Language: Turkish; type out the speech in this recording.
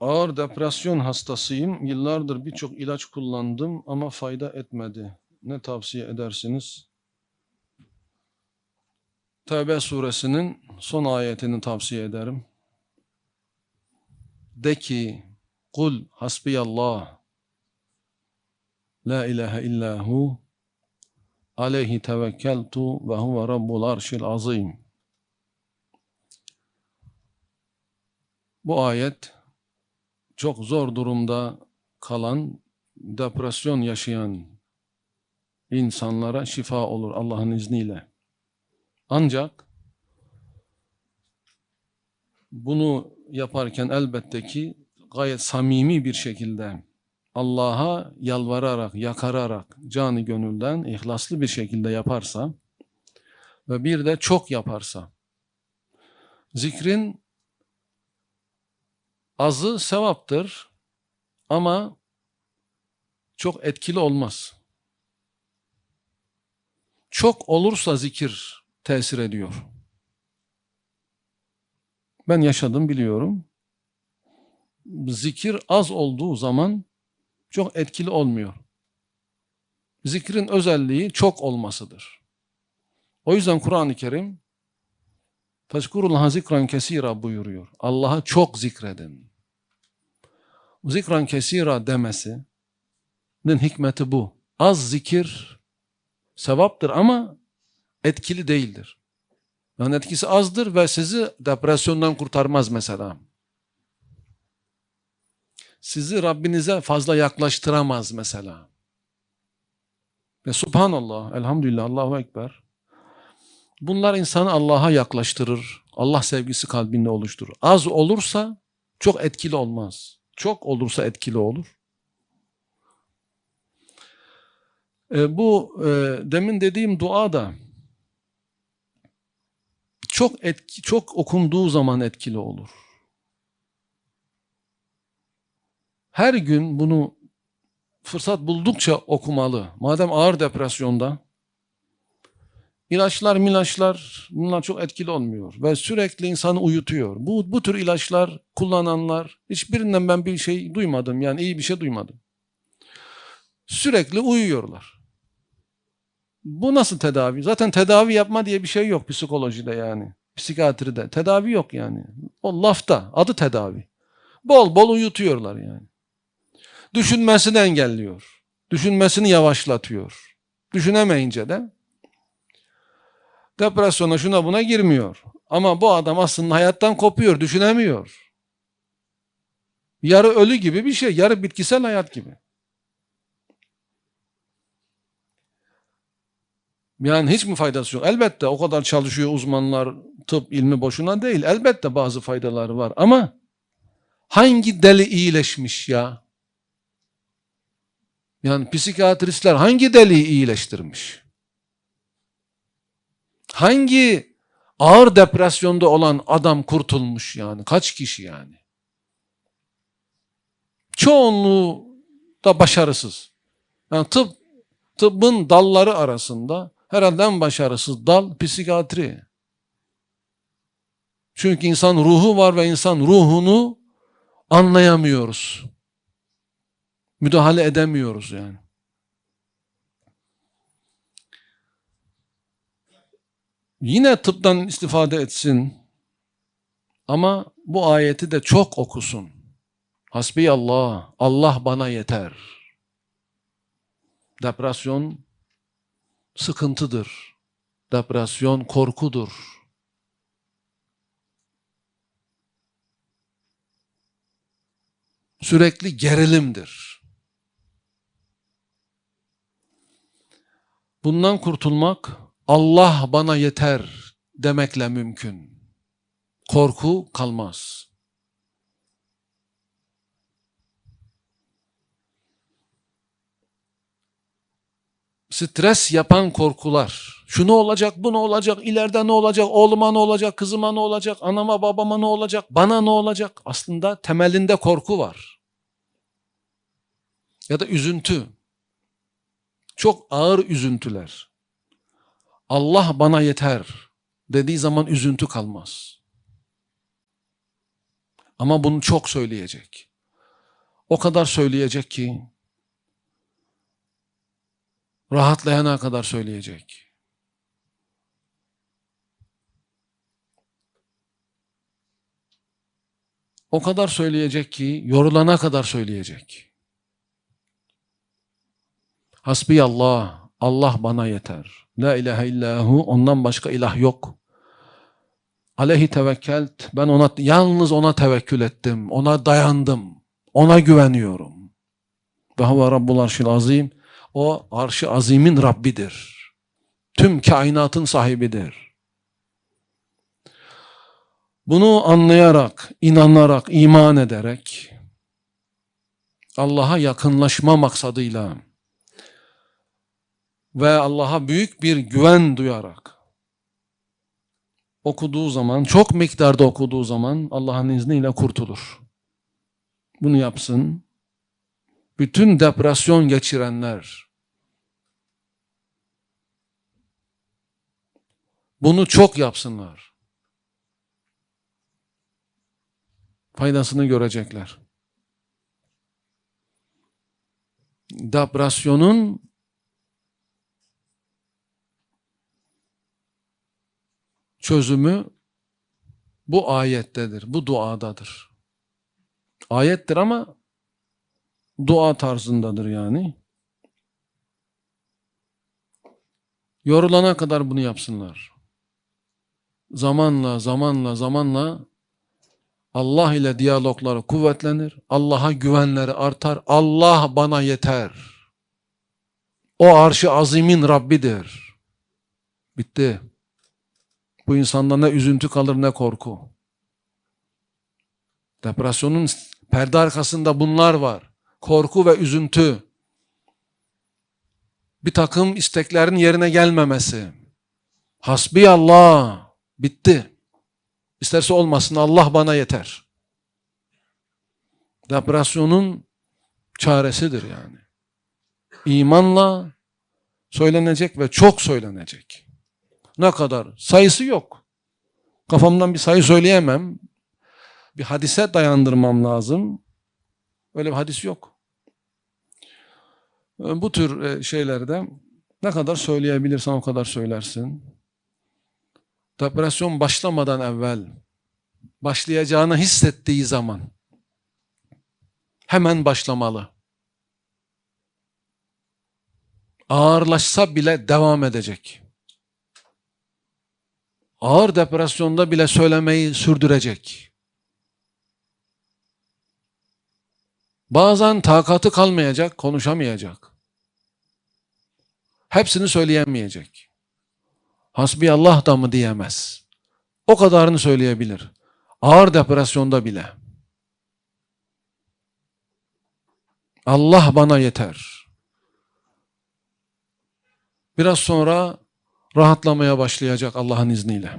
Ağır depresyon hastasıyım. Yıllardır birçok ilaç kullandım ama fayda etmedi. Ne tavsiye edersiniz? Tevbe suresinin son ayetini tavsiye ederim. De ki, kul hasbiyallah, la ilahe illahu, aleyhi tevekkeltu ve huve rabbul arşil azim. Bu ayet çok zor durumda kalan, depresyon yaşayan insanlara şifa olur Allah'ın izniyle. Ancak bunu yaparken elbette ki gayet samimi bir şekilde Allah'a yalvararak, yakararak, canı gönülden ihlaslı bir şekilde yaparsa ve bir de çok yaparsa zikrin azı sevaptır ama çok etkili olmaz. Çok olursa zikir tesir ediyor. Ben yaşadım biliyorum. Zikir az olduğu zaman çok etkili olmuyor. Zikrin özelliği çok olmasıdır. O yüzden Kur'an-ı Kerim Fezkurullaha zikran kesira buyuruyor. Allah'a çok zikredin. Zikran kesira demesinin hikmeti bu. Az zikir sevaptır ama etkili değildir. Yani etkisi azdır ve sizi depresyondan kurtarmaz mesela. Sizi Rabbinize fazla yaklaştıramaz mesela. Ve subhanallah, elhamdülillah, Allahu Ekber. Bunlar insanı Allah'a yaklaştırır. Allah sevgisi kalbinde oluşturur. Az olursa çok etkili olmaz. Çok olursa etkili olur. E, bu e, demin dediğim dua da çok etki, çok okunduğu zaman etkili olur. Her gün bunu fırsat buldukça okumalı. Madem ağır depresyonda İlaçlar, milaçlar bunlar çok etkili olmuyor ve sürekli insanı uyutuyor. Bu, bu tür ilaçlar kullananlar hiçbirinden ben bir şey duymadım yani iyi bir şey duymadım. Sürekli uyuyorlar. Bu nasıl tedavi? Zaten tedavi yapma diye bir şey yok psikolojide yani. Psikiyatride. Tedavi yok yani. O lafta. Adı tedavi. Bol bol uyutuyorlar yani. Düşünmesini engelliyor. Düşünmesini yavaşlatıyor. Düşünemeyince de depresyona şuna buna girmiyor. Ama bu adam aslında hayattan kopuyor, düşünemiyor. Yarı ölü gibi bir şey, yarı bitkisel hayat gibi. Yani hiç mi faydası yok? Elbette o kadar çalışıyor uzmanlar, tıp ilmi boşuna değil. Elbette bazı faydaları var ama hangi deli iyileşmiş ya? Yani psikiyatristler hangi deliyi iyileştirmiş? Hangi ağır depresyonda olan adam kurtulmuş yani? Kaç kişi yani? Çoğunluğu da başarısız. Yani tıp, tıbbın dalları arasında herhalde en başarısız dal psikiyatri. Çünkü insan ruhu var ve insan ruhunu anlayamıyoruz. Müdahale edemiyoruz yani. Yine tıptan istifade etsin. Ama bu ayeti de çok okusun. Hasbi Allah, Allah bana yeter. Depresyon sıkıntıdır. Depresyon korkudur. Sürekli gerilimdir. Bundan kurtulmak Allah bana yeter demekle mümkün. Korku kalmaz. Stres yapan korkular. Şu ne olacak, bu ne olacak, ileride ne olacak, oğluma ne olacak, kızıma ne olacak, anama babama ne olacak, bana ne olacak? Aslında temelinde korku var. Ya da üzüntü. Çok ağır üzüntüler. Allah bana yeter dediği zaman üzüntü kalmaz. Ama bunu çok söyleyecek. O kadar söyleyecek ki rahatlayana kadar söyleyecek. O kadar söyleyecek ki yorulana kadar söyleyecek. Hasbi Allah, Allah bana yeter. La ilahe illahu, ondan başka ilah yok. Aleyhi tevekkelt, ben ona yalnız ona tevekkül ettim, ona dayandım, ona güveniyorum. Ve huve rabbul arşil azim, o arşı azimin Rabbidir. Tüm kainatın sahibidir. Bunu anlayarak, inanarak, iman ederek Allah'a yakınlaşma maksadıyla ve Allah'a büyük bir güven duyarak okuduğu zaman, çok miktarda okuduğu zaman Allah'ın izniyle kurtulur. Bunu yapsın. Bütün depresyon geçirenler, bunu çok yapsınlar. Faydasını görecekler. Depresyonun çözümü bu ayettedir, bu duadadır. Ayettir ama dua tarzındadır yani. Yorulana kadar bunu yapsınlar. Zamanla, zamanla, zamanla Allah ile diyalogları kuvvetlenir. Allah'a güvenleri artar. Allah bana yeter. O arşı azimin Rabbidir. Bitti. Bu insanda ne üzüntü kalır ne korku. Depresyonun perde arkasında bunlar var. Korku ve üzüntü. Bir takım isteklerin yerine gelmemesi. Hasbi Allah. Bitti. İsterse olmasın Allah bana yeter. Depresyonun çaresidir yani. İmanla söylenecek ve çok söylenecek. Ne kadar? Sayısı yok. Kafamdan bir sayı söyleyemem. Bir hadise dayandırmam lazım. Öyle bir hadis yok. Bu tür şeylerde ne kadar söyleyebilirsen o kadar söylersin. Depresyon başlamadan evvel başlayacağını hissettiği zaman hemen başlamalı. Ağırlaşsa bile devam edecek. Ağır depresyonda bile söylemeyi sürdürecek. Bazen takatı kalmayacak, konuşamayacak. Hepsini söyleyemeyecek. Hasbi Allah da mı diyemez. O kadarını söyleyebilir. Ağır depresyonda bile. Allah bana yeter. Biraz sonra rahatlamaya başlayacak Allah'ın izniyle.